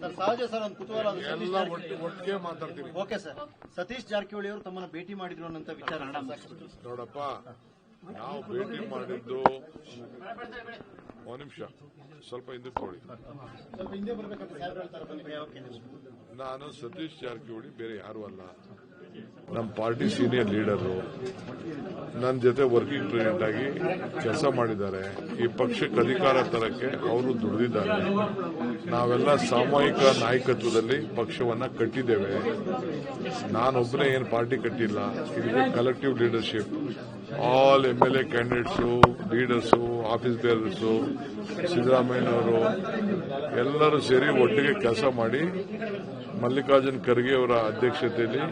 Sir ಸಹಜ sir ಒಂದು ಕುತೂಹಲ ಅದು. ಸತೀಶ್ ಎಲ್ಲ ಜಾರಕಿಹೊಳಿ- ಒಟ್ಟು ಒಟ್ಟಿಗೆ ಮಾತಾಡ್ತೀನಿ. Okay sir. ಸತೀಶ್ ಜಾರಕಿಹೊಳಿ ಅವರು ತಮ್ಮನ್ನ ಭೇಟಿ ಮಾಡಿದ್ರು ಅನ್ನೋ ವಿಚಾರ. ನೋಡಪ್ಪ ನಾವು ಭೇಟಿ ಮಾಡಿದ್ದು ಒಂದ್ ನಿಮಿಷ. ಸ್ವಲ್ಪ ಹಿಂದೆ ಓಕೆ. ನಾನು ಸತೀಶ್ ಜಾರಕಿಹೊಳಿ ಬೇರೆ ಯಾರು ಅಲ್ಲ. ನಮ್ಮ ಪಾರ್ಟಿ ಸೀನಿಯರ್ ಲೀಡರು ನನ್ನ ಜೊತೆ ವರ್ಕಿಂಗ್ ಪ್ರೆಸಿಡೆಂಟ್ ಆಗಿ ಕೆಲಸ ಮಾಡಿದ್ದಾರೆ. ಈ ಪಕ್ಷಕ್ಕೆ ಅಧಿಕಾರ ತರಕ್ಕೆ ಅವರು ದುಡಿದಿದ್ದಾರೆ. ನಾವೆಲ್ಲ ಸಾಮೂಹಿಕ ನಾಯಕತ್ವದಲ್ಲಿ ಪಕ್ಷವನ್ನ ಕಟ್ಟಿದ್ದೇವೆ. ನಾನೊಬ್ಬನೇ ಏನು ಪಾರ್ಟಿ ಕಟ್ಟಿಲ್ಲ. ಇದು collective leadership all M L A candidates leaders office bearers ಸಿದ್ದರಾಮಯ್ಯನವರು ಎಲ್ಲರೂ ಸೇರಿ ಒಟ್ಟಿಗೆ ಕೆಲಸ ಮಾಡಿ ಮಲ್ಲಿಕಾರ್ಜುನ್ ಖರ್ಗೆ ಅವರ ಅಧ್ಯಕ್ಷತೆಯಲ್ಲಿ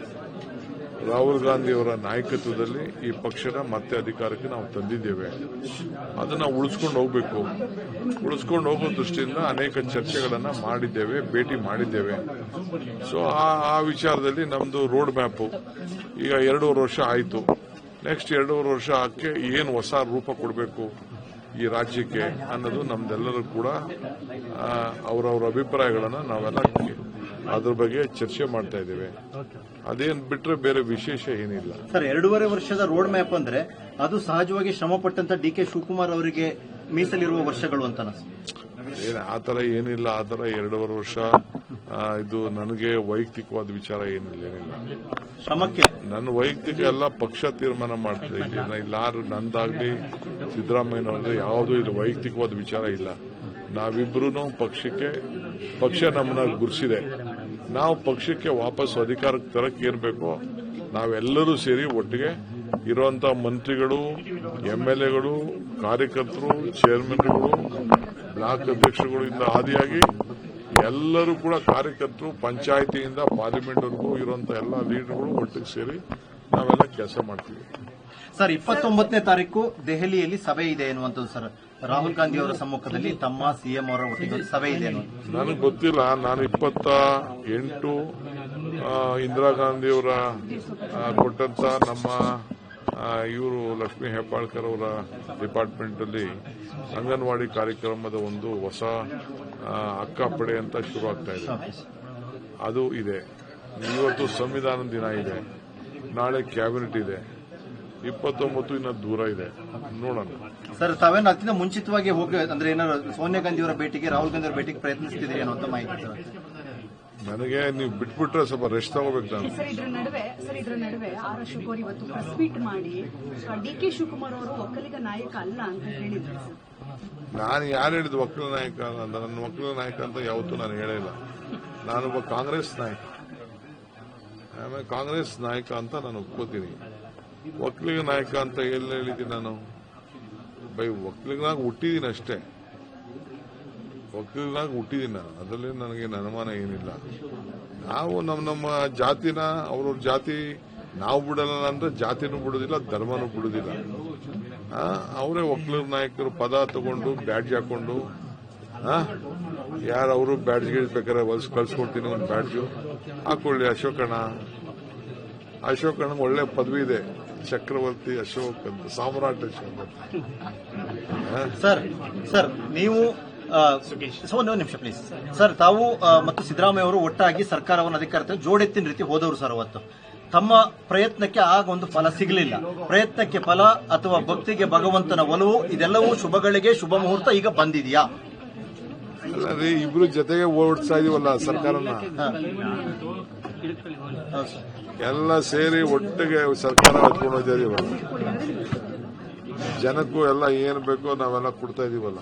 ರಾಹುಲ್ ಗಾಂಧಿಯವರ ನಾಯಕತ್ವದಲ್ಲಿ ಈ ಪಕ್ಷನ ಮತ್ತೆ ಅಧಿಕಾರಕ್ಕೆ ನಾವು ತಂದಿದ್ದೇವೆ. ಅದನ್ನ ಉಳಿಸ್ಕೊಂಡು ಹೋಗಬೇಕು. ಉಳಿಸ್ಕೊಂಡು ಹೋಗೋ ದೃಷ್ಟಿಯಿಂದ ಅನೇಕ ಚರ್ಚೆಗಳನ್ನ ಮಾಡಿದ್ದೇವೆ, ಭೇಟಿ ಮಾಡಿದ್ದೇವೆ. ಸೊ ಆ ವಿಚಾರದಲ್ಲಿ ನಮ್ದು ರೋಡ್ ಮ್ಯಾಪ್ ಈಗ ಎರಡೂವರೆ ವರ್ಷ ಆಯಿತು. ನೆಕ್ಸ್ಟ್ ಎರಡೂವರೆ ವರ್ಷ ಆಕೆ ಏನು ಹೊಸ ರೂಪ ಕೊಡಬೇಕು ಈ ರಾಜ್ಯಕ್ಕೆ ಅನ್ನೋದು ನಮ್ದೆಲ್ಲರೂ ಕೂಡ ಅವರವರ ಅಭಿಪ್ರಾಯಗಳನ್ನು ನಾವೆಲ್ಲ ಅದ್ರ ಬಗ್ಗೆ ಚರ್ಚೆ ಮಾಡ್ತಾ ಇದ್ದೇವೆ. ಅದೇನ್ ಬಿಟ್ರೆ ಬೇರೆ ವಿಶೇಷ ಏನಿಲ್ಲ. ಸರ್ ಎರಡೂವರೆ ವರ್ಷದ ರೋಡ್ ಮ್ಯಾಪ್ ಅಂದ್ರೆ ಅದು ಸಹಜವಾಗಿ ಶ್ರಮ ಪಟ್ಟಂತ ಡಿ ಕೆ ಶಿವಕುಮಾರ್ ಅವರಿಗೆ ಮೀಸಲಿರುವ ವರ್ಷಗಳು ಅಂತ ಏನ್ ಆತರ ಏನಿಲ್ಲ ಆತರ ಎರಡೂವರೆ ವರ್ಷ ಇದು ನನಗೆ ವೈಯಕ್ತಿಕವಾದ ವಿಚಾರ ಏನಿಲ್ಲ ಏನಿಲ್ಲ. ಶ್ರಮಕ್ಕೆ? ನನ್ನ ವೈಯಕ್ತಿಕ ಎಲ್ಲ ಪಕ್ಷ ತೀರ್ಮಾನ ಇಲ್ಲಿ ಇಲ್ಲಾರು ನಂದಾಗ್ಲಿ ಸಿದ್ದರಾಮಯ್ಯನವ್ರದ್ದು ಯಾವುದೂ ಇಲ್ಲಿ ವೈಯಕ್ತಿಕವಾದ ವಿಚಾರ ಇಲ್ಲ. ನಾವಿಬ್ರು ಪಕ್ಷಕ್ಕೆ ಪಕ್ಷ ನಮ್ಮನ್ನ ಗುರುಸಿದೆ. ನಾವು ಪಕ್ಷಕ್ಕೆ ವಾಪಸ್ ಅಧಿಕಾರಕ್ಕೆ ತರಕ್ಕೆ ಇರಬೇಕು ಬೇಕೋ, ನಾವೆಲ್ಲರೂ ಸೇರಿ ಒಟ್ಟಿಗೆ ಇರುವಂತಹ ಮಂತ್ರಿಗಳು, ಎಂ ಎಲ್ ಎಗಳು, ಕಾರ್ಯಕರ್ತರು, ಚೇರ್ಮನ್ಗಳು, ಬ್ಲಾಕ್ ಅಧ್ಯಕ್ಷರುಗಳಿಂದ ಆದಿಯಾಗಿ ಎಲ್ಲರೂ ಕೂಡ ಕಾರ್ಯಕರ್ತರು, ಪಂಚಾಯತಿಯಿಂದ ಪಾರ್ಲಿಮೆಂಟ್ವರೆಗೂ ಇರುವಂತಹ ಎಲ್ಲ ಲೀಡರ್ಗಳು ಒಟ್ಟಿಗೆ ಸೇರಿ ನಾವೆಲ್ಲ ಕೆಲಸ ಮಾಡ್ತೀವಿ. ಸರ್, ಇಪ್ಪತ್ತೊಂಬತ್ತನೇ ತಾರೀಕು ದೆಹಲಿಯಲ್ಲಿ ಸಭೆ ಇದೆ ಎನ್ನುವಂಥದ್ದು ಸರ್. ರಾಹುಲ್ ಗಾಂಧಿ ಅವರ ಸಮ್ಮುಖದಲ್ಲಿ ತಮ್ಮ ಸಿಎಂ ಅವರ ಒಟ್ಟಿಗೆ ಸಭೆ ಇದೆ ನನಗೆ ಗೊತ್ತಿಲ್ಲ. ನಾನು ಇಪ್ಪತ್ತ ಎಂಟು ಇಂದಿರಾ ಗಾಂಧಿಯವರ ಕೊಟ್ಟಂತ ನಮ್ಮ ಇವರು ಲಕ್ಷ್ಮೀ ಹೆಬ್ಬಾಳ್ಕರ್ ಅವರ ಡಿಪಾರ್ಟ್ಮೆಂಟ್ ಅಲ್ಲಿ ಅಂಗನವಾಡಿ ಕಾರ್ಯಕ್ರಮದ ಒಂದು ಹೊಸ ಅಕ್ಕಪಡೆ ಅಕ್ಕ ಪಡೆ ಅಂತ ಶುರು ಆಗ್ತಾ ಇದೆ. ಅದು ಇದೆ. ಇವತ್ತು ಸಂವಿಧಾನ ದಿನ ಇದೆ. ನಾಳೆ ಕ್ಯಾಬಿನೆಟ್ ಇದೆ. ಇಪ್ಪತ್ತೊಂಬತ್ತು ಇನ್ನ ದೂರ ಇದೆ. ನೋಡೋಣ. ಸರ್ ತಾವೇನು ಅತ್ಯಂತ ಮುಂಚಿತವಾಗಿ ಹೋಗಿ ಅಂದ್ರೆ ಏನಾದ್ರು ಸೋನಿಯಾ ಗಾಂಧಿ ಅವರ ಭೇಟಿಗೆ ರಾಹುಲ್ ಗಾಂಧಿ ಅವರ ಭೇಟಿಗೆ ಪ್ರಯತ್ನಿಸ್ತಿದ್ದೀರಿ ಅನ್ನೋ ಮಾಹಿತಿ ಸರ್. ನನಗೆ ನೀವು ಬಿಟ್ಬಿಟ್ರೆ ಸ್ವಲ್ಪ ರೆಸ್ಟ್ ತಗೋಬೇಕು ನಾನು. ಸರ್ ಇದ್ರ ನಡುವೆ ಸರ್ ಇದ್ರ ನಡುವೆ ಆರ್ ಇವತ್ತು ಪ್ರೆಸ್ ಮೀಟ್ ಮಾಡಿ ಡಿ ಕೆ ಶಿವಕುಮಾರ್ ಅವರು ಒಕ್ಕಲಿಗ ನಾಯಕ ಅಲ್ಲ ಅಂತ ಹೇಳಿದ್ರು ನಾನು ಯಾರು ಹೇಳಿದ್ದು ಒಕ್ಕಲ ನಾಯಕ ಅಂತ? ನನ್ನ ಒಕ್ಕಲ ನಾಯಕ ಅಂತ ಯಾವತ್ತೂ ನಾನು ಹೇಳಿಲ್ಲ ನಾನೊಬ್ಬ ಕಾಂಗ್ರೆಸ್ ನಾಯಕ. ಆಮೇಲೆ ಕಾಂಗ್ರೆಸ್ ನಾಯಕ ಅಂತ ನಾನು ಒಪ್ಕೋತೀನಿ. ಒಕ್ಕಲಿಗ ನಾಯಕ ಅಂತ ಎಲ್ಲಿ ಹೇಳಿದ್ದೀನಿ ನಾನು? ಬೈ ಒಕ್ಕಲಿಗನಾಗ ಹುಟ್ಟಿದ್ದೀನಿ ಅಷ್ಟೇ. ಒಕ್ಕಲಿಗನಾಗ ಹುಟ್ಟಿದ್ದೀನಿ ನಾನು. ಅದರಲ್ಲಿ ನನಗೆ ಅನುಮಾನ ಏನಿಲ್ಲ. ನಾವು ನಮ್ಮ ನಮ್ಮ ಜಾತಿನ, ಅವ್ರವ್ರ ಜಾತಿ, ನಾವು ಬಿಡಲ್ಲ ಅಂದ್ರೆ ಜಾತಿನೂ ಬಿಡೋದಿಲ್ಲ, ಧರ್ಮನೂ ಬಿಡೋದಿಲ್ಲ. ಅವರೇ ಒಕ್ಕಲಿಗ ನಾಯಕರು ಪದ ತಗೊಂಡು, ಬ್ಯಾಡ್ಜ್ ಹಾಕೊಂಡು ಯಾರು ಅವರು ಬ್ಯಾಡ್ಜ್ ಬೇಕಾದ್ರೆ ಹೊಲ್ಸ್ ಕಳ್ಸ್ಕೊಡ್ತೀನಿ ಒಂದು ಬ್ಯಾಡ್ಜು. ಹಾಕೊಳ್ಳಿ ಅಶೋಕಣ್ಣ. ಅಶೋಕಣ್ಣ ಒಳ್ಳೆ ಪದವಿ ಇದೆ. ಚಕ್ರವರ್ತಿ ಅಶೋಕ್ ಅಂತ ಸಾಮ್ರಾಟ್ ಅಶೋಕ್ ಅಂತ. ಸರ್ ಸರ್ ನೀವು ಒಂದು ನಿಮಿಷ ಪ್ಲೀಸ್ ಸರ್ ತಾವು ಮತ್ತು ಸಿದ್ದರಾಮಯ್ಯ ಅವರು ಒಟ್ಟಾಗಿ ಸರ್ಕಾರವನ್ನು ಅಧಿಕಾರಕ್ಕೆ ಜೋಡೆತ್ತಿನ ರೀತಿ ಹೋದವರು ಸರ್ ಅವತ್ತು. ತಮ್ಮ ಪ್ರಯತ್ನಕ್ಕೆ ಆಗ ಒಂದು ಫಲ ಸಿಗಲಿಲ್ಲ. ಪ್ರಯತ್ನಕ್ಕೆ ಫಲ ಅಥವಾ ಭಕ್ತಿಗೆ ಭಗವಂತನ ಒಲವು ಇದೆಲ್ಲವೂ ಶುಭಗಳಿಗೆ ಶುಭ ಮುಹೂರ್ತ ಈಗ ಬಂದಿದೆಯಾ? ಅಲ್ಲ ರೀ ಇಬ್ರು ಜೊತೆಗೆ ಓಡಿಸ್ತಾ ಇದೀವಲ್ಲ ಸರ್ಕಾರನ. ಎಲ್ಲ ಸೇರಿ ಒಟ್ಟಿಗೆ ಸರ್ಕಾರ ಹಚ್ಕೊಂಡು ಹೋಗ್ತಾ ಇದೀವಲ್ಲ ಜನಕ್ಕೂ ಎಲ್ಲ ಏನ್ ಬೇಕೋ ನಾವೆಲ್ಲ ಕೊಡ್ತಾ ಇದೀವಲ್ಲ.